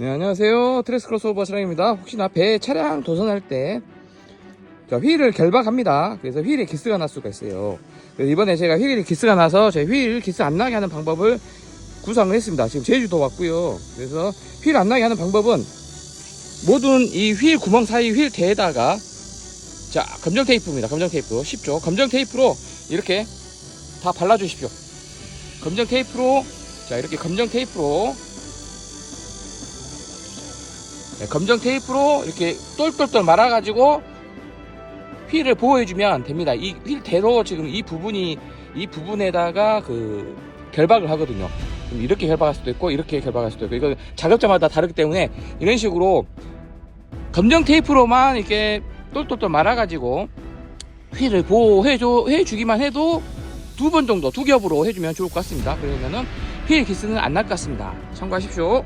네, 안녕하세요. 트레스 크로스오버 차량입니다. 혹시나 배 차량 도전할 때 자, 휠을 결박합니다. 그래서 휠에 기스가 날 수가 있어요. 이번에 제가 휠에 기스가 나서 제 휠 기스 안 나게 하는 방법을 구상을 했습니다. 지금 제주도 왔고요. 그래서 휠 안 나게 하는 방법은 모든 이 휠 구멍 사이 휠 대에다가 자 검정 테이프입니다. 검정 테이프 쉽죠. 검정 테이프로 이렇게 다 발라주십시오. 검정 테이프로 자 이렇게 검정 테이프로 네, 검정 테이프로 이렇게 똘똘똘 말아가지고 휠을 보호해주면 됩니다. 이 휠 대로 지금 이 부분이 이 부분에다가 그 결박을 하거든요. 이렇게 결박할 수도 있고 이렇게 결박할 수도 있고 이거 작업자마다 다르기 때문에 이런 식으로 검정 테이프로만 이렇게 똘똘똘 말아가지고 휠을 보호해줘 해주기만 해도 두 번 정도 두 겹으로 해주면 좋을 것 같습니다. 그러면은 휠 기스는 안 날 것 같습니다. 참고하십시오.